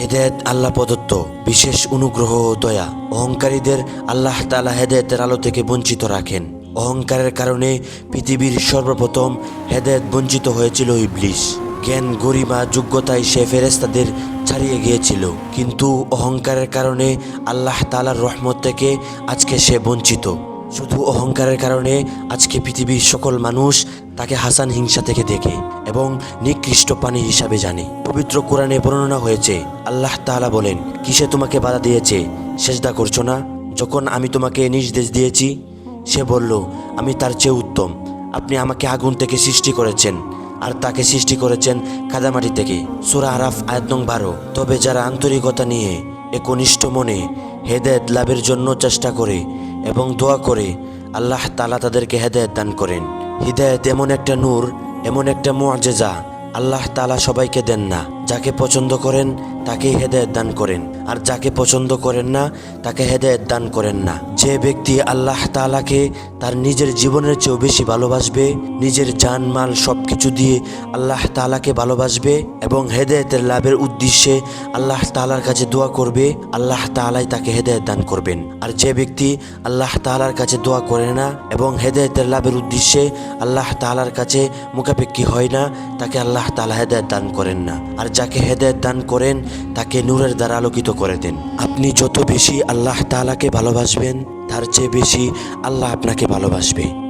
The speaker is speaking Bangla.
হেদায়েত আল্লাহ প্রদত্ত, বিশেষ অনুগ্রহ ও দয়া। অহংকারীদের আল্লাহ তালা হেদায়েতের আলো থেকে বঞ্চিত রাখেন। অহংকারের কারণে পৃথিবীর সর্বপ্রথম হেদায়েত বঞ্চিত হয়েছিল ইবলিশ জ্ঞান, গরিমা যোগ্যতায় সে ফেরেস্তাদের ছাড়িয়ে গিয়েছিল। কিন্তু অহংকারের কারণে আল্লাহ তালার রহমত থেকে আজকে সে বঞ্চিত। শুধু অহংকারের কারণে আজকে পৃথিবীর সকল মানুষ তাকে হাসান হিংসা থেকে দেখে এবং নিকৃষ্ট পানি হিসাবে জানে। পবিত্র কোরআনে বর্ণনা হয়েছে, আল্লাহ তাআলা বলেন, কিসে তোমাকে বাধা দিয়েছে? সেজদা করছ না? যখন আমি তোমাকে নির্দেশ দিয়েছি, সে বলল, আমি তার চেয়ে উত্তম। আপনি আমাকে আগুন থেকে সৃষ্টি করেছেন, আর তাকে সৃষ্টি করেছেন কাদামাটি থেকে। সুরা আরাফ আয়াত নং বারো। তবে যারা আন্তরিকতা নিয়ে একনিষ্ঠ মনে হেদায়ত লাভের জন্য চেষ্টা করে এবং দোয়া করে আল্লাহ তালা তাদেরকে হেদায়ত দান করেন। হৃদায়ত এমন একটা নূর, এমন একটা মুআজেজা আল্লাহ তালা সবাইকে দেন না। যাকে পছন্দ করেন, তাকেই হেদায়ত দান করেন। আর যাকে পছন্দ করেন না, তাকে হেদায়েত দান করেন না। যে ব্যক্তি আল্লাহ তালাকে তার নিজের জীবনের চেয়েও বেশি ভালোবাসবে, নিজের জান, মাল সব কিছু দিয়ে আল্লাহ তালাকে ভালোবাসবে এবং হেদায়েতের লাভের উদ্দেশ্যে আল্লাহ তালার কাছে দোয়া করবে, আল্লাহ তালাই তাকে হেদায়েত দান করবেন। আর যে ব্যক্তি আল্লাহ তালার কাছে দোয়া করে না এবং হেদায়েতের লাভের উদ্দেশ্যে আল্লাহ তালার কাছে মুখাপেক্ষি হয় না, তাকে আল্লাহ তালা হেদায়েত দান করেন না। আর যাকে হেদায়েত দান করেন, তাকে নূরের দ্বারা আলোকিত করে দেন। আপনি যত বেশি আল্লাহ তালাকে ভালোবাসবেন তার চেয়ে বেশি আল্লাহ আপনাকে ভালোবাসবে।